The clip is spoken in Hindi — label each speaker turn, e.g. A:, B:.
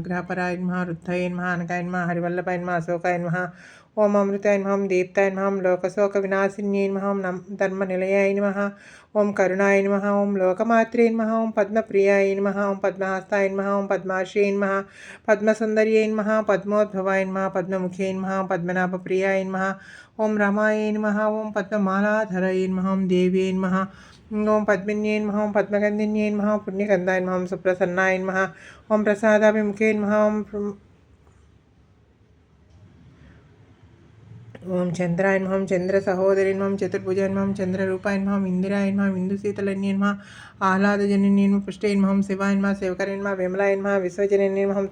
A: अनुग्रहपराय नमः रुद्धये नमः अनकाय हरिवल्लभाय अशोकाय नमः ओम अमृताय नम ओम दीप्ताय नमः ओम नम नमः ओम धर्मनिलयाय नमः ओम करुणाय नमः ओम लोकमात्रे नमः ओम पद्मप्रियाय नमः ओम पद्महस्ताय नमः ओम पद्माश्रये नमः पद्मसुन्दर्यै नमः पद्मोद्भवाय नमः पद्ममुखे पद्मनाभ प्रियाय नमः ओम रमाय ओम पद्ममालाधराय नमः ओम ओम पद्मिन्ये नमः पद्मगंधिन्ये नमः पुण्यगंधाय सुप्रसन्नाय ओम प्रसादाभिमुखे విద్మహాం ఓం చంద్రాయన్మహం చంద్ర సహోదరిన్మహం చతుర్భుజన్మహం చంద్రరూపాయన్మహం ఇందిరాయన్మహం ఇందుశీతలన్యన్మ ఆహ్లాదజనన్యన్మ పుష్టయన్మహం శివాయన్మ శివకరన్మ విమలాయన్మ విశ్వజనన్యన్మహం